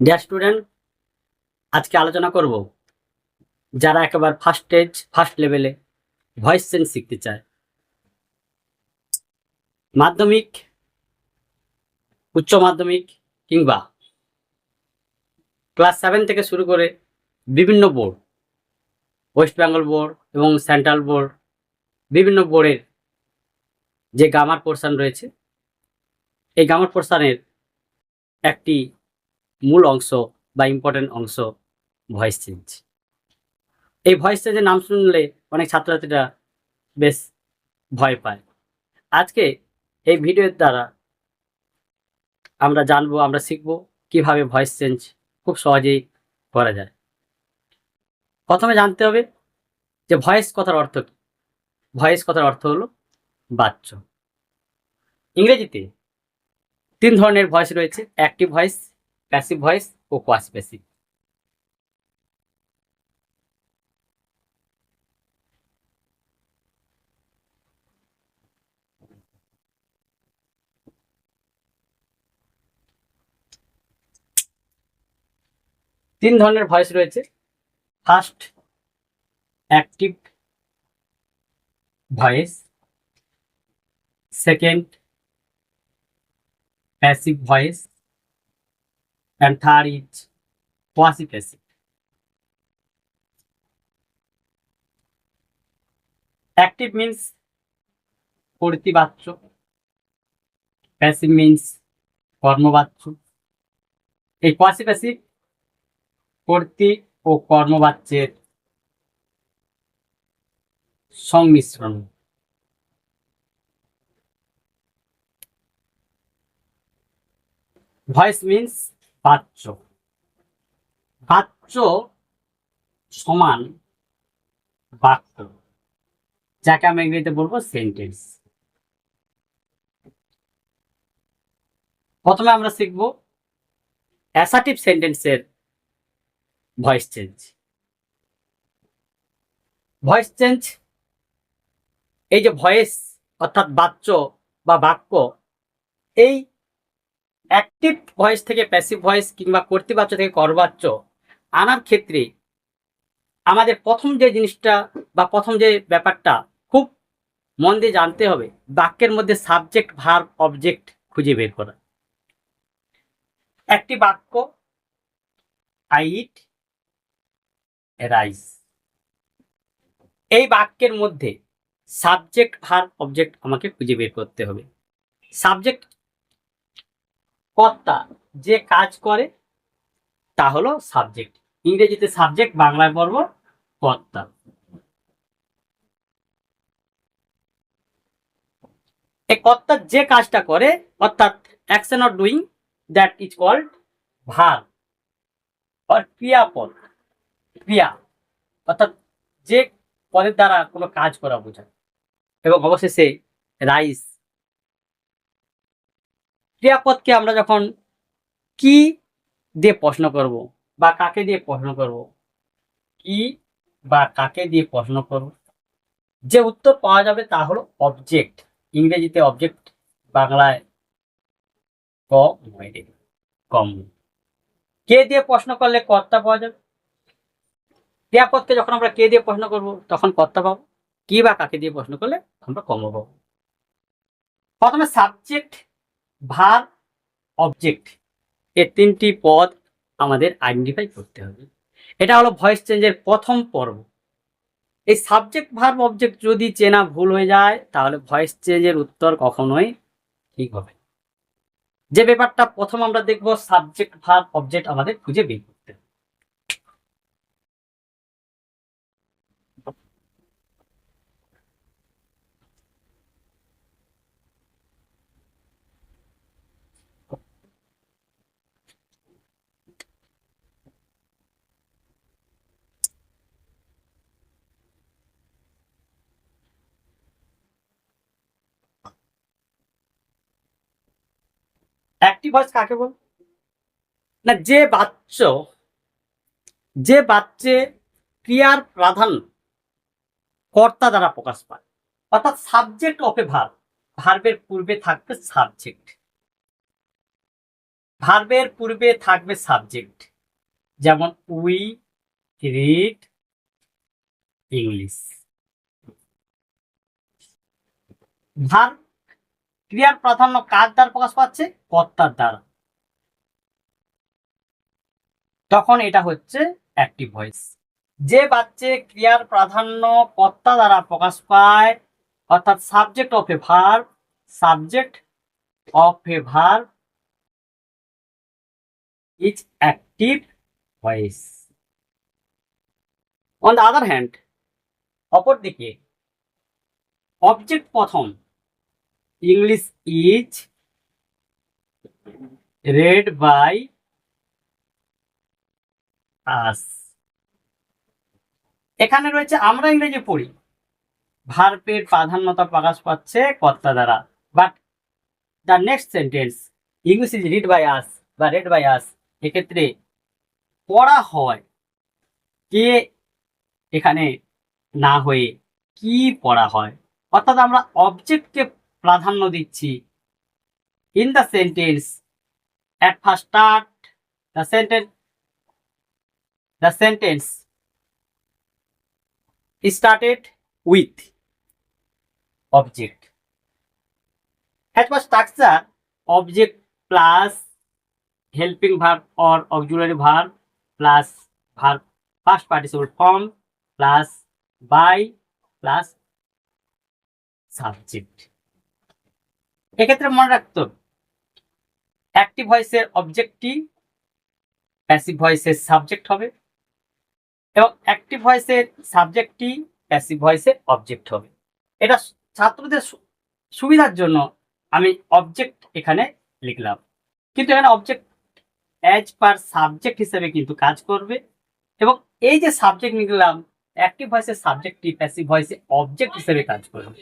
Dear student আজকে আলোচনা করব যারা একেবারে ফার্স্ট স্টেজ ফার্স্ট লেভেলে ভয়েস চেঞ্জ শিখতে চায়। মাধ্যমিক, উচ্চ মাধ্যমিক কিংবা ক্লাস সেভেন থেকে শুরু করে বিভিন্ন বোর্ড ওয়েস্ট বেঙ্গল বোর্ড এবং সেন্ট্রাল বোর্ড বিভিন্ন বোর্ডের যে গামার পোর্শন রয়েছে, এই গামার পোর্শানের একটি মূল অংশ বা ইম্পর্টেন্ট অংশ ভয়েস চেঞ্জ এই ভয়েস চেঞ্জের নাম শুনলে অনেক ছাত্রছাত্রীরা বেশ ভয় পায়। আজকে এই ভিডিওর দ্বারা আমরা জানব, আমরা শিখব কীভাবে ভয়েস চেঞ্জ খুব সহজেই করা যায়। প্রথমে জানতে হবে যে ভয়েস কথার অর্থ কী? ভয়েস কথার অর্থ হলো বাচ্চ। ইংরেজিতে তিন ধরনের ভয়েস রয়েছে। অ্যাক্টিভ ভয়েস প্যাসিভ ভয়েস ও কোয়াস প্যাসিভ তিন ধরনের ভয়েস রয়েছে। First active voice second passive voice and third is quasi passive. Active means কর্তৃবাচ্য প্যাসিভ মিন্স কর্মবাচ্য এই কোয়াসি প্যাসিভ কর্তৃ ও কর্মবাচ্যের সংমিশ্রণ ভয়েস মিন্স বাচ্য বাচ্য সমান বাক্য, যাকে আমরা ইংরেজিতে বলব সেন্টেন্স প্রথমে আমরা শিখব অ্যাসাটিভ সেন্টেন্সের ভয়েস চেঞ্জ ভয়েস চেঞ্জ এই যে ভয়েস অর্থাৎ বাচ্য বা বাক্য, এই অ্যাক্টিভ ভয়েস থেকে প্যাসিভ ভয়েস কিংবা কর্তৃবাচ্য থেকে করবাচ্য আনার ক্ষেত্রে আমাদের প্রথম যে জিনিসটা বা প্রথম যে ব্যাপারটা খুব মন দিয়ে জানতে হবে, বাক্যের মধ্যে সাবজেক্ট ভার্ব অবজেক্ট খুঁজে বের করা। একটি বাক্য আই ইট রাইস এই বাক্যের মধ্যে সাবজেক্ট ভার অবজেক্ট আমাকে খুঁজে বের করতে হবে। সাবজেক্ট কর্তা যে কাজ করে, তা হলো সাবজেক্ট ইংরেজিতে সাবজেক্ট বাংলায় বলব কর্তা। এই কর্তা যে কাজটা করে, অর্থাৎ action of doing that is called verb or ক্রিয়াপদ, ক্রিয়া। অর্থাৎ যে পদের দ্বারা কোনো কাজ করা বোঝায়। এবং অবশেষে রাইস ক্রিয়াপদকে আমরা যখন কি দিয়ে প্রশ্ন করব বা কাকে দিয়ে প্রশ্ন করব? কি বা কাকে দিয়ে প্রশ্ন করব? যে উত্তর পাওয়া যাবে তা হলো অবজেক্ট ইংরেজিতে অবজেক্ট বাংলায় ক কম। কে দিয়ে প্রশ্ন করলে কর্তা পাওয়া যাবে? ক্রিয়াপদকে যখন আমরা কে দিয়ে প্রশ্ন করব, তখন কর্তা পাবো। কি বা কাকে দিয়ে প্রশ্ন করলে আমরা কম পাবো। প্রথমে সাবজেক্ট ভার অবজেক্ট এর তিনটি পদ আমাদের আইডেন্টিফাই করতে হবে। এটা হলো ভয়েস চেঞ্জের প্রথম পর্ব। এই সাবজেক্ট ভার্ব অবজেক্ট যদি চেনা ভুল হয়ে যায়, তাহলে ভয়েস চেঞ্জের উত্তর কখনোই ঠিক হবে। যে ব্যাপারটা প্রথম আমরা দেখব সাবজেক্ট ভার্ব অবজেক্ট আমাদের খুঁজে বের করতে হবে। ভয়েস কাকে বল না, যে বাচ্চ, যে বাচ্চে ক্রিয়ার প্রাধান্য কর্তা দ্বারা প্রকাশ পায়, অর্থাৎ সাবজেক্ট অফ এ ভার্ব ভার্বের পূর্বে থাকবে সাবজেক্ট ভার্বের পূর্বে থাকবে সাবজেক্ট যেমন উই রিড ইংলিশ ভার্ব ক্রিয়ার প্রাধান্য কার দ্বারা প্রকাশ পাচ্ছে? কর্তার দ্বারা। তখন এটা হচ্ছে অ্যাক্টিভ ভয়েস যে বাচ্চে ক্রিয়ার প্রাধান্য কর্তা দ্বারা প্রকাশ পায়, অর্থাৎ subject of a verb subject of a verb is active voice on the other hand অপরদিকে অবজেক্ট প্রথম English is read by us এখানে রয়েছে, আমরা ইংরেজি পড়ি। ভার্বের প্রাধান্যতা প্রকাশ পাচ্ছে কর্তা দ্বারা। But the next sentence English is read by us বা রেড বাই আস এক্ষেত্রে পড়া হয় কে এখানে না হয়ে কি পড়া হয়। অর্থাৎ আমরা অবজেক্টকে প্রাধান্য দিচ্ছি in the sentence at first start the sentence the sentence started with object. As per structure, object plus helping verb or auxiliary verb plus verb past participle form plus by plus subject. এক্ষেত্রে মনে রাখতে active ভয়েসের অবজেক্টটি passive ভয়েসের subject হবে এবং active ভয়েসের সাবজেক্টটি passive ভয়েসের object হবে। এটা ছাত্রদের সুবিধার জন্য আমি অবজেক্ট এখানে লিখলাম। কিন্তু এখানে অবজেক্ট অ্যাজ পার সাবজেক্ট হিসেবে কিন্তু কাজ করবে এবং এই যে সাবজেক্ট লিখলাম অ্যাক্টিভ ভয়েসের সাবজেক্টটি প্যাসিভ ভয়েসে অবজেক্ট হিসেবে কাজ করবে।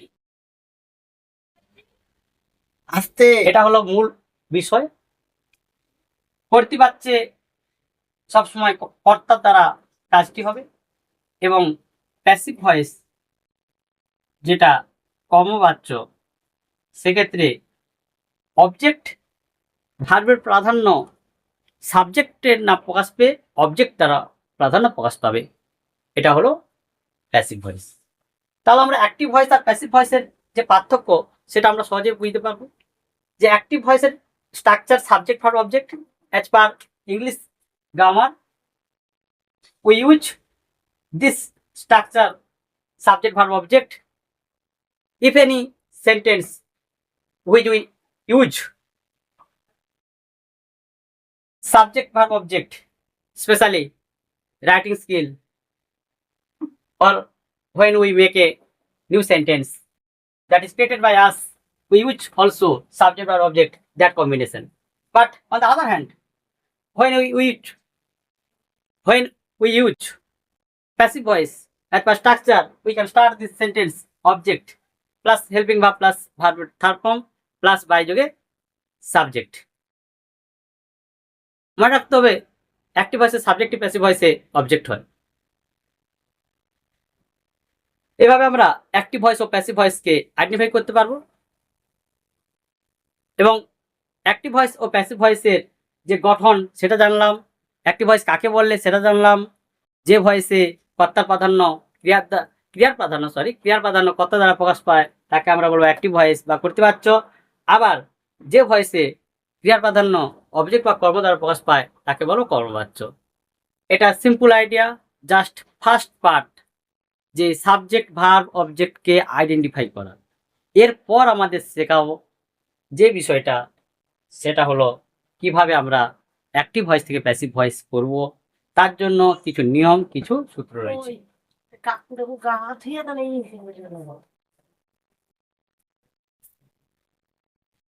আস্তে। এটা হলো মূল বিষয়। করতে পারছে সবসময় কর্তার দ্বারা কাজটি হবে এবং প্যাসিভ ভয়েস যেটা কর্মবাচ্য, সেক্ষেত্রে অবজেক্ট ভার্বের প্রাধান্য সাবজেক্টের না প্রকাশ পেয়ে অবজেক্ট দ্বারা প্রাধান্য প্রকাশ পাবে। এটা হলো প্যাসিভ ভয়েস তাহলে আমরা অ্যাক্টিভ ভয়েস আর প্যাসিভ ভয়েসের যে পার্থক্য সেটা আমরা সহজে বুঝতে পারব। যে অ্যাক্টিভ ভয়েসের structure subject for object as per English grammar we use this structure subject for object if any sentence with we use subject for object specially writing skill or when we make a new sentence that is created by us we use also subject or object that combination but on the other hand when we use when we use passive voice at per structure we can start this sentence object plus helping verb plus verb third form plus by যোগে subject মনে রাখতে হবে active ভয়েসে subjective passive ভয়েসে object হয় এভাবে আমরা active voice ও প্যাসিভ ভয়েসকে আইডেন্টিফাই করতে পারব। এবং অ্যাক্টিভ ভয়েস ও প্যাসিভ ভয়েসের যে গঠন, সেটা জানলাম। অ্যাক্টিভ ভয়েস কাকে বললে, সেটা জানলাম। যে ভয়েসে কর্তার প্রাধান্য, ক্রিয়ার ক্রিয়ার প্রাধান্য সরি ক্রিয়ার প্রাধান্য কর্তা দ্বারা প্রকাশ পায়, তাকে আমরা বলব অ্যাক্টিভ ভয়েস বা করতে পারছ। আবার যে ভয়েসে ক্রিয়ার প্রাধান্য অবজেক্ট বা কর্ম দ্বারা প্রকাশ পায়, তাকে বলো কর্মবাচ্য। এটা simple idea just first part যে সাবজেক্ট ভার্ব অবজেক্টকে আইডেন্টিফাই করা। এরপর আমাদের শেখাবো যে বিষয়টা, সেটা হলো কীভাবে আমরা অ্যাক্টিভ ভয়েস থেকে প্যাসিভ ভয়েস করব, তার জন্য কিছু নিয়ম, কিছু সূত্র রয়েছে।